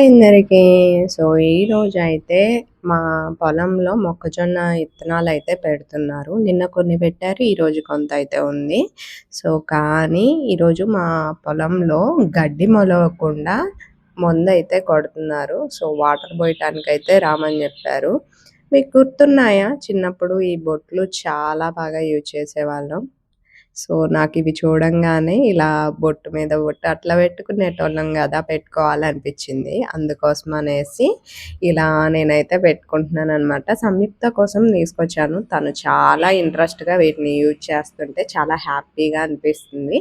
అందరికీ సో ఈరోజు అయితే మా పొలంలో మొక్కజొన్న ఇత్తనాలు అయితే పెడుతున్నారు. నిన్న కొన్ని పెట్టారు ఈరోజు కొంత అయితే ఉంది. సో కానీ ఈరోజు మా పొలంలో గడ్డి మొలవకుండా మందు అయితే కొడుతున్నారు. సో వాటర్ పోయటానికి అయితే రామని చెప్పారు. మీకు గుర్తున్నాయా? చిన్నప్పుడు ఈ బొట్లు చాలా బాగా యూజ్ చేసేవాళ్ళం. సో నాకు ఇవి చూడంగానే ఇలా బొట్టు మీద బొట్టు అట్లా పెట్టుకునేటోళ్ళం కదా పెట్టుకోవాలనిపించింది. అందుకోసం అనేసి ఇలా నేనైతే పెట్టుకుంటున్నాను అనమాట సంయుక్త కోసం తీసుకొచ్చాను. తను చాలా ఇంట్రెస్ట్గా వీటిని యూజ్ చేస్తుంటే చాలా హ్యాపీగా అనిపిస్తుంది.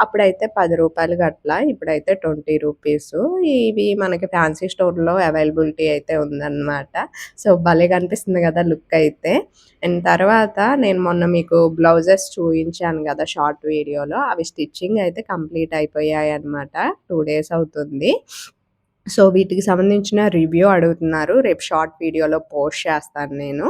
అప్పుడైతే పది రూపాయలు అట్లా ఇప్పుడైతే ట్వంటీ రూపీస్. ఇవి మనకి ఫ్యాన్సీ స్టోర్లో అవైలబిలిటీ అయితే ఉందన్నమాట. సో భలే కనిపిస్తుంది కదా లుక్ అయితే. అండ్ తర్వాత నేను మొన్న మీకు బ్లౌజెస్ చూపించాను కదా షార్ట్ వీడియోలో. అవి స్టిచ్చింగ్ అయితే కంప్లీట్ అయిపోయాయి అనమాట టూ డేస్ అవుతుంది. సో వీటికి సంబంధించిన రివ్యూ అడుగుతున్నారు. రేపు షార్ట్ వీడియోలో పోస్ట్ చేస్తాను నేను.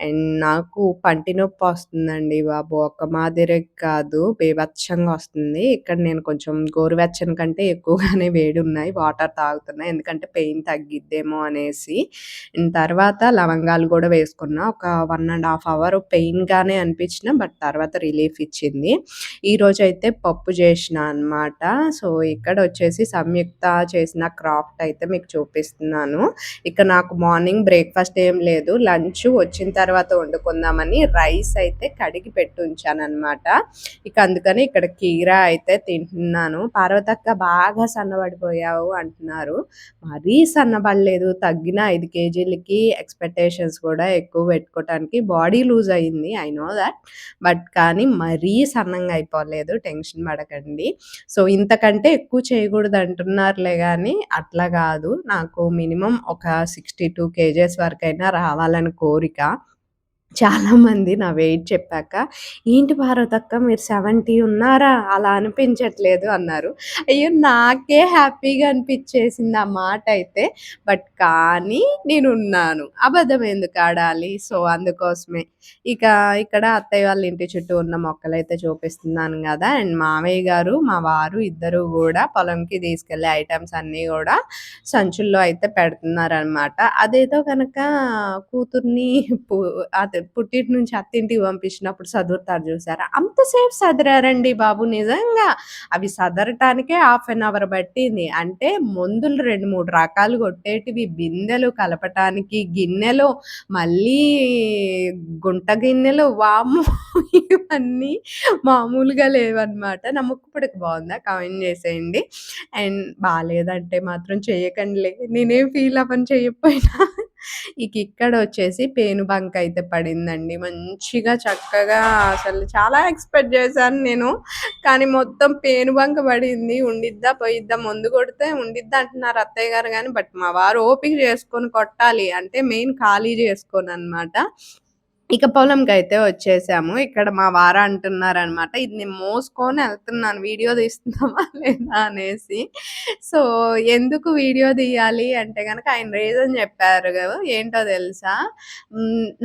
అండ్ నాకు పంటి నొప్పి వస్తుందండి బాబు. ఒక మాదిరి కాదు. బేవచ్చంగా వస్తుంది. ఇక్కడ నేను కొంచెం గోరువెచ్చని కంటే ఎక్కువగానే వేడి ఉన్నాయి. వాటర్ తాగుతున్నాయి. ఎందుకంటే పెయిన్ తగ్గిద్దేమో అనేసి. అండ్ తర్వాత లవంగాలు కూడా వేసుకున్నా. ఒక వన్ అండ్ హాఫ్ అవర్ పెయిన్గానే అనిపించిన బట్ తర్వాత రిలీఫ్ ఇచ్చింది. ఈరోజు అయితే పప్పు చేసిన అనమాట సో ఇక్కడ వచ్చేసి సంయుక్త చేసిన క్రాఫ్ట్ అయితే మీకు చూపిస్తున్నాను. ఇక నాకు మార్నింగ్ బ్రేక్ఫాస్ట్ ఏం లేదు. లంచ్ వచ్చిన తర్వాత వండుకుందామని రైస్ అయితే కడిగి పెట్టి ఉంచాను అనమాట ఇక అందుకని ఇక్కడ కీరా అయితే తింటున్నాను. పార్వతక్క బాగా సన్నబడిపోయావు అంటున్నారు. మరీ సన్నబడలేదు. తగ్గిన ఐదు కేజీలకి ఎక్స్పెక్టేషన్స్ కూడా ఎక్కువ పెట్టుకోవటానికి బాడీ లూజ్ అయింది. ఐ నో దట్ బట్ కానీ మరీ సన్నంగా అయిపోలేదు. టెన్షన్ పడకండి. సో ఇంతకంటే ఎక్కువ చేయకూడదు అంటున్నారులే కానీ అట్లా కాదు. నాకు మినిమం ఒక సిక్స్టీ టూ కేజెస్ వరకైనా రావాలని కోరిక. చాలామంది నా వెయిట్ చెప్పాక ఏంటి భారతక్క మీరు సెవెంటీ ఉన్నారా? అలా అనిపించట్లేదు అన్నారు. అయ్యో నాకే హ్యాపీగా అనిపించేసింది ఆ మాట అయితే బట్ కానీ నేను ఉన్నాను అబద్ధం ఎందుకు ఆడాలి? సో అందుకోసమే. ఇక ఇక్కడ అత్తయ్య వాళ్ళ ఇంటి చుట్టూ ఉన్న మొక్కలు అయితే చూపిస్తున్నాను కదా అండ్ మామయ్య గారు మా వారు ఇద్దరు కూడా పొలంకి తీసుకెళ్ళే ఐటమ్స్ అన్నీ కూడా సంచుల్లో అయితే పెడుతున్నారనమాట అదేదో కనుక కూతుర్ని అదే పుట్టింటి నుంచి అత్తింటికి పంపించినప్పుడు చదువుతారు చూసారా? అంతసేపు చదిరారండి బాబు నిజంగా. అవి చదరటానికే హాఫ్ అన్ అవర్ పట్టింది. అంటే మందులు రెండు మూడు రకాలు కొట్టేటివి. బిందెలు కలపటానికి గిన్నెలు మళ్ళీ గుంట గిన్నెలు వాము ఇవన్నీ మామూలుగా లేవన్నమాట. నా బాగుందా? కామెంట్ చేసేయండి. అండ్ బాగాలేదంటే మాత్రం చేయకండి నేనేం ఫీల్ అవ్వని చేయకపోయినా. ఇక ఇక్కడ వచ్చేసి పేను బంక్ అయితే పడిందండి. మంచిగా చక్కగా అసలు చాలా ఎక్స్పెక్ట్ చేశాను నేను. కానీ మొత్తం పేను బంక్ పడింది. ఉండిద్దా పోయిద్దా ముందు కొడితే ఉండిద్దా అంటున్నారు అత్తయ్య గారు కానీ బట్ మా వారు ఓపిక చేసుకొని కొట్టాలి. అంటే మెయిన్ ఖాళీ చేసుకొని అనమాట ఇక పొలంకి అయితే వచ్చేసాము. ఇక్కడ మా వార అంటున్నారనమాట ఇది నేను మోసుకొని వెళ్తున్నాను వీడియో తీస్తున్నామా లేదా? అనేసి. సో ఎందుకు వీడియో తీయాలి? అంటే కనుక ఆయన రీజన్ చెప్పారు కదా ఏంటో తెలుసా?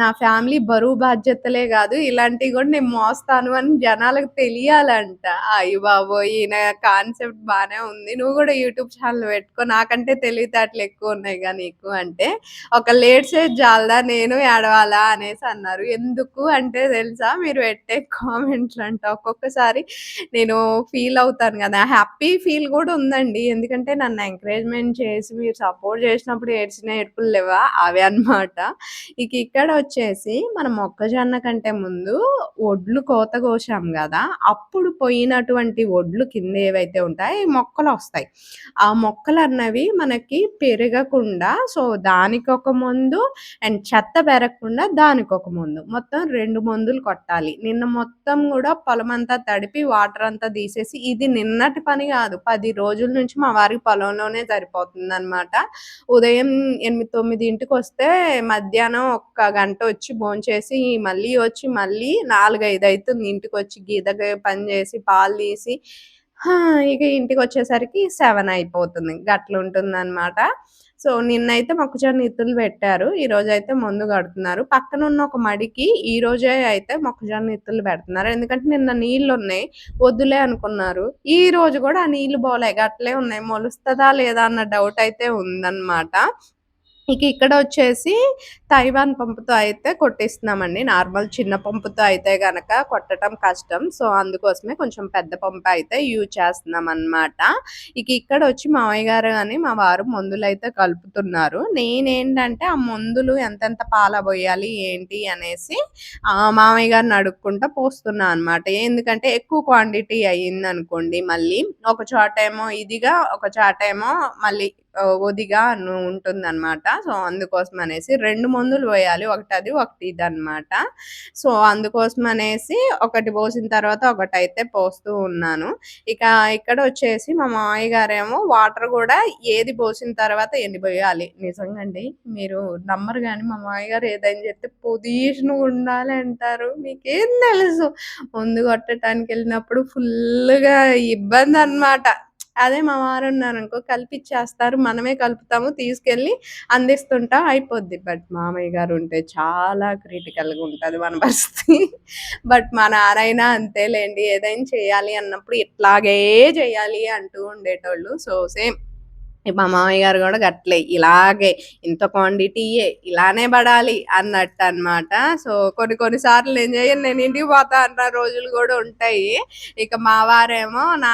నా ఫ్యామిలీ బరువు బాధ్యతలే కాదు ఇలాంటివి కూడా నేను మోస్తాను అని జనాలకు తెలియాలంట. అయ్యి బాబో ఈయన కాన్సెప్ట్ బాగానే ఉంది. నువ్వు కూడా యూట్యూబ్ ఛానల్ పెట్టుకో నాకంటే తెలివితేటలు ఎక్కువ ఉన్నాయి కానీ నీకు. అంటే ఒక లేట్ సేజ్ జాలదా నేను ఏడవాలా? అనేసి అన్నారు. అన్నారు ఎందుకు అంటే తెలుసా? మీరు పెట్టే కామెంట్లు అంట. ఒక్కొక్కసారి నేను ఫీల్ అవుతాను కదా. హ్యాపీ ఫీల్ కూడా ఉందండి. ఎందుకంటే నన్ను ఎంకరేజ్మెంట్ చేసి మీరు సపోర్ట్ చేసినప్పుడు ఏడ్చిన ఏడుపులు లేవా? అవి అనమాట ఇక ఇక్కడ వచ్చేసి మనం మొక్కజొన్న కంటే ముందు ఒడ్లు కోత కోసాం కదా. అప్పుడు పోయినటువంటి ఒడ్లు కింద ఏవైతే ఉంటాయో మొక్కలు వస్తాయి. ఆ మొక్కలు అన్నవి మనకి పెరగకుండా సో దానికి ఒక ముందు అండ్ చెత్త పెరగకుండా దానికి ఒక ముందు మొత్తం రెండు మందులు కొట్టాలి. నిన్న మొత్తం కూడా పొలం అంతా తడిపి వాటర్ అంతా తీసేసి ఇది నిన్నటి పని కాదు. పది రోజుల నుంచి మా వారికి పొలంలోనే సరిపోతుంది అనమాట ఉదయం ఎనిమిది తొమ్మిది ఇంటికి వస్తే మధ్యాహ్నం ఒక్క గంట వచ్చి భోంచేసి మళ్ళీ వచ్చి మళ్ళీ నాలుగైదు అవుతుంది ఇంటికి వచ్చి గీత పని చేసి పాలు తీసి ఇక ఇంటికి వచ్చేసరికి సెవెన్ అయిపోతుంది. గట్లుంటుందనమాట. సో, నిన్నైతే మొక్కజొన్న ఇత్తులు పెట్టారు. ఈ రోజు అయితే మందు పక్కన ఉన్న ఒక మడికి ఈ రోజే అయితే మొక్కజొన్న ఇత్తులు పెడుతున్నారు. ఎందుకంటే నిన్న నీళ్ళున్నాయి. వద్దులే అనుకున్నారు. ఈ రోజు కూడా ఆ నీళ్ళు బోలే. అట్లే ఉన్నాయి. మొలుస్తుందా లేదా అన్న డౌట్ అయితే ఉందన్నమాట ఇక ఇక్కడొచ్చేసి తైవాన్ పంపుతో అయితే కొట్టిస్తున్నామండి. నార్మల్ చిన్న పంపుతో అయితే గనక కొట్టడం కష్టం. సో, అందుకోసమే కొంచెం పెద్ద పంపు అయితే యూజ్ చేస్తున్నామనమాట. ఇక ఇక్కడ వచ్చి మామయ్య గారు కానీ మా వారు మందులు అయితే కలుపుతున్నారు. నేనేంటంటే ఆ మందులు ఎంతెంత పాలబోయాలి ఏంటి అనేసి మామయ్య గారిని అడుక్కుంటా పోస్తున్నా అనమాట. ఎందుకంటే ఎక్కువ క్వాంటిటీ అయిందనుకోండి మళ్ళీ ఒక చోటేమో ఇదిగా, ఒక చాటేమో మళ్ళీ ఒదిగా ఉంటుంది ఉంటుందనమాట. సో, అందుకోసం అనేసి రెండు మందులు పోయాలి. ఒకటి అది ఒకటి ఇది అనమాట సో, అందుకోసం అనేసి ఒకటి పోసిన తర్వాత ఒకటి అయితే పోస్తూ ఉన్నాను. ఇక ఇక్కడ వచ్చేసి మా మామయ్య గారేమో వాటర్ కూడా ఏది పోసిన తర్వాత ఎన్ని పోయాలి నిజంగా అండి మీరు నమ్మరు కానీ మా మామయ్య గారు ఏదైనా చెప్తే పొజిషన్ ఉండాలి అంటారు. మీకేం తెలుసు ముందు కొట్టడానికి వెళ్ళినప్పుడు ఫుల్గా ఇబ్బంది అనమాట అదే మా వారు ఉన్నారనుకో కలిపిచ్చేస్తారు. మనమే కలుపుతాము. తీసుకెళ్ళి అందిస్తుంటాం అయిపోద్ది. బట్ మామయ్య గారు ఉంటే చాలా క్రిటికల్‌గా ఉంటది మన పరిస్థితి. బట్ మా నాన్నయినా అంతేలేండి ఏదైనా చేయాలి అన్నప్పుడు ఇట్లాగే చేయాలి అంటూ ఉండేటోళ్ళు. సో, సేమ్ మా మామయ్య గారు కూడా గట్లే. ఇలాగే ఇంత క్వాంటిటీయే ఇలానే పడాలి అన్నట్టు అనమాట సో, కొన్ని కొన్ని సార్లు నేను జెయ్యను. నేను ఇంటికి పోతా అన్న రోజులు కూడా ఉంటాయి. ఇక మా వారేమో నా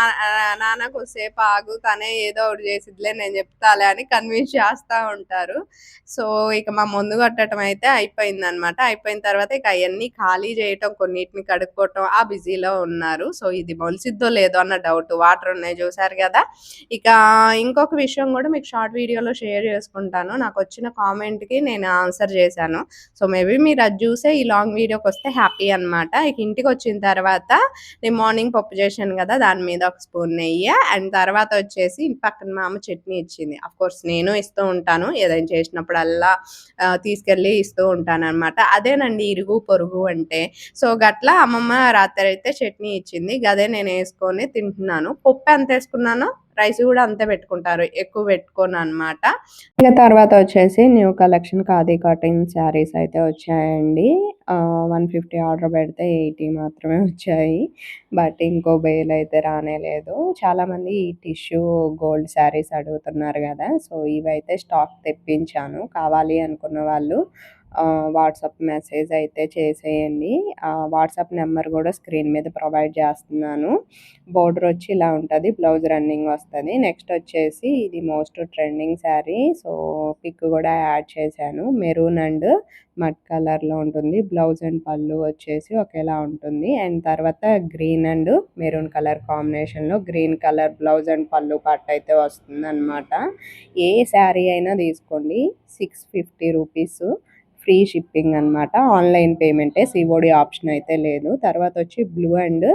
నాన్న కొద్దిసేపు ఆగు తనే ఏదో ఒకటి చేసిద్దిలే నేను చెప్తాలే అని కన్విన్స్ చేస్తా ఉంటారు. సో, ఇక మా మందు కట్టడం అయితే అయిపోయిందనమాట. అయిపోయిన తర్వాత ఇక అవన్నీ ఖాళీ చేయటం, కొన్నిటిని కడుక్కోవటం ఆ బిజీలో ఉన్నారు. సో, ఇది మొలిసిద్దో లేదో అన్న డౌట్. వాటర్ ఉన్నాయి చూసారు కదా ఇక ఇంకొక విషయం కూడా మీకు షార్ట్ వీడియోలో షేర్ చేసుకుంటాను. నాకు వచ్చిన కామెంట్‌కి నేను ఆన్సర్ చేశాను. సో, మేబీ మీరు అది చూసే ఈ లాంగ్ వీడియోకి వస్తే హ్యాపీ అనమాట. ఇక ఇంటికి వచ్చిన తర్వాత నేను మార్నింగ్ పప్పు చేశాను కదా దాని మీద ఒక స్పూన్ నెయ్యి అండ్ తర్వాత వచ్చేసి ఇంటి పక్కన మా అమ్మ చట్నీ ఇచ్చింది. అఫ్‌కోర్స్ నేను ఇస్తూ ఉంటాను. ఏదైనా చేసినప్పుడల్లా ఆహ్, తీసుకెళ్ళి ఇస్తూ ఉంటాను అనమాట అదేనండి ఇరుగు పొరుగు అంటే. సో, గట్లా అమ్మమ్మ రాత్రి అయితే చట్నీ ఇచ్చింది. గదే నేనేసుకొని తింటున్నాను. పప్పు ఎంత వేసుకున్నానో రైస్ కూడా అంతే పెట్టుకుంటారు. ఎక్కువ పెట్టుకోననమాట. ఇక తర్వాత వచ్చేసి new collection khadi cotton saris అయితే వచ్చాయండి. వన్ ఫిఫ్టీ ఆర్డర్ పెడితే 80 మాత్రమే వచ్చాయి. బట్ ఇంకో బేల్ అయితే రానే లేదు. చాలామంది ఈ టిష్యూ గోల్డ్ శారీస్ అడుగుతున్నారు కదా సో, ఇవైతే స్టాక్ తెప్పించాను. కావాలి అనుకున్న వాళ్ళు వాట్సాప్ మెసేజ్ అయితే చేసేయండి. వాట్సాప్ నెంబర్ కూడా స్క్రీన్ మీద ప్రొవైడ్ చేస్తున్నాను. బోర్డర్ వచ్చి ఇలా ఉంటుంది బ్లౌజ్ రన్నింగ్ వస్తుంది నెక్స్ట్ వచ్చేసి ఇది most trending sari. So, pick కూడా యాడ్ చేశాను. మెరూన్ అండ్ మడ్ కలర్‌లో ఉంటుంది. బ్లౌజ్ అండ్ పళ్ళు వచ్చేసి ఒకేలా ఉంటుంది. అండ్ తర్వాత గ్రీన్ అండ్ మెరూన్ కలర్ కాంబినేషన్‌లో గ్రీన్ కలర్ బ్లౌజ్ అండ్ పళ్ళు పార్ట్ అయితే వస్తుంది అనమాట ఏ శారీ అయినా తీసుకోండి. 650 రూపీస్ ఫ్రీ షిప్పింగ్ అనమాట. ఆన్‌లైన్ పేమెంటే. సిఓడి ఆప్షన్ అయితే లేదు. తర్వాత వచ్చి blue and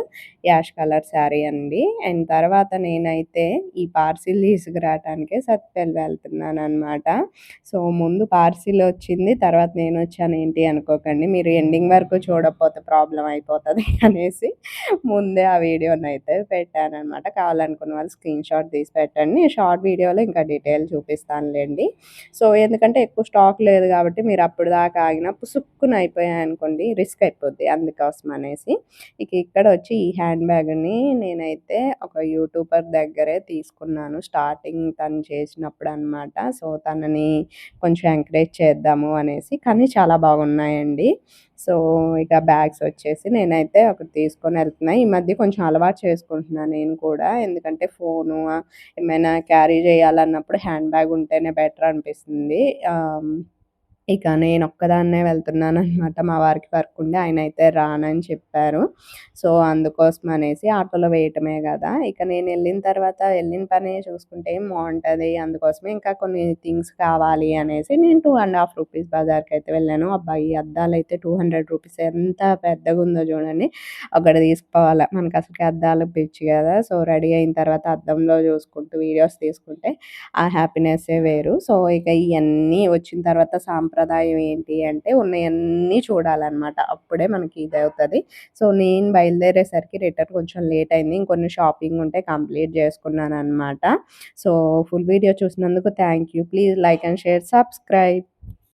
ash colour sari అండి. అండ్ తర్వాత నేనైతే ఈ పార్సిల్ తీసుకురావటానికే సత్పల్లి వెళ్తున్నాననమాట. సో, ముందు పార్సిల్ వచ్చింది. తర్వాత నేను వచ్చాను ఏంటి అనుకోకండి. మీరు ఎండింగ్ వరకు చూడకపోతే ప్రాబ్లం అయిపోతుంది అనేసి ముందే ఆ వీడియోని అయితే పెట్టాను అనమాట కావాలనుకున్న వాళ్ళు స్క్రీన్ షాట్ తీసి పెట్టండి. షార్ట్ వీడియోలో ఇంకా డీటెయిల్ చూపిస్తానులేండి సో, ఎందుకంటే ఎక్కువ స్టాక్ లేదు కాబట్టి మీరు అప్పుడు దాకా ఆగినా పుసుక్కున అయిపోయాయనుకోండి రిస్క్ అయిపోద్ది. అందుకోసం అనేసి. ఇక ఇక్కడ వచ్చి ఈ హ్యాండ్ బ్యాగ్‌ని నేనైతే ఒక యూట్యూబర్ దగ్గరే తీసుకున్నాను. స్టార్టింగ్ తను చేసినప్పుడు అనమాట సో, తనని కొంచెం ఎంకరేజ్ చేద్దాము అనేసి. కానీ చాలా బాగున్నాయండి. సో, ఇక బ్యాగ్స్ వచ్చేసి నేనైతే ఒకటి తీసుకొని వెళ్తున్నా ఈ మధ్య కొంచెం అలవాటు చేసుకుంటున్నాను నేను కూడా. ఎందుకంటే ఫోను ఏమైనా క్యారీ చేయాలన్నప్పుడు హ్యాండ్ బ్యాగ్ ఉంటేనే బెటర్ అనిపిస్తుంది. ఇక నేను ఒక్కదాన్నే వెళ్తున్నాను అనమాట మా వారికి వర్క్ ఉండి అయితే రానని చెప్పారు. సో, అందుకోసం అనేసి ఆటోలో వేయటమే కదా ఇక నేను వెళ్ళిన తర్వాత వెళ్ళిన పని చూసుకుంటే ఏం బాగుంటుంది అందుకోసమే ఇంకా కొన్ని థింగ్స్ కావాలి అనేసి నేను టూ అండ్ హాఫ్ రూపీస్ బజార్‌కైతే వెళ్ళాను. అబ్బాయి అద్దాలు అయితే టూ హండ్రెడ్ రూపీస్ ఎంత పెద్దగుందో చూడండి. ఒకటి మనకు అసలు అద్దాలు పిచ్చి కదా సో, రెడీ అయిన తర్వాత అద్దంలో చూసుకుంటూ వీడియోస్ తీసుకుంటే ఆ హ్యాపీనెస్సే వేరు. సో, ఇక ఇవన్నీ వచ్చిన తర్వాత సాంప్రదాయ సాంప్రదాయం ఏంటి అంటే ఉన్నాయన్నీ చూడాలన్నమాట. అప్పుడే మనకి ఇది అవుతుంది సో, నేను బయలుదేరేసరికి రిటర్న్ కొంచెం లేట్ అయింది. ఇంకొన్ని షాపింగ్ ఉంటే కంప్లీట్ చేసుకున్నాను అనమాట సో, ఫుల్ వీడియో చూసినందుకు thank you. Please like and share, subscribe.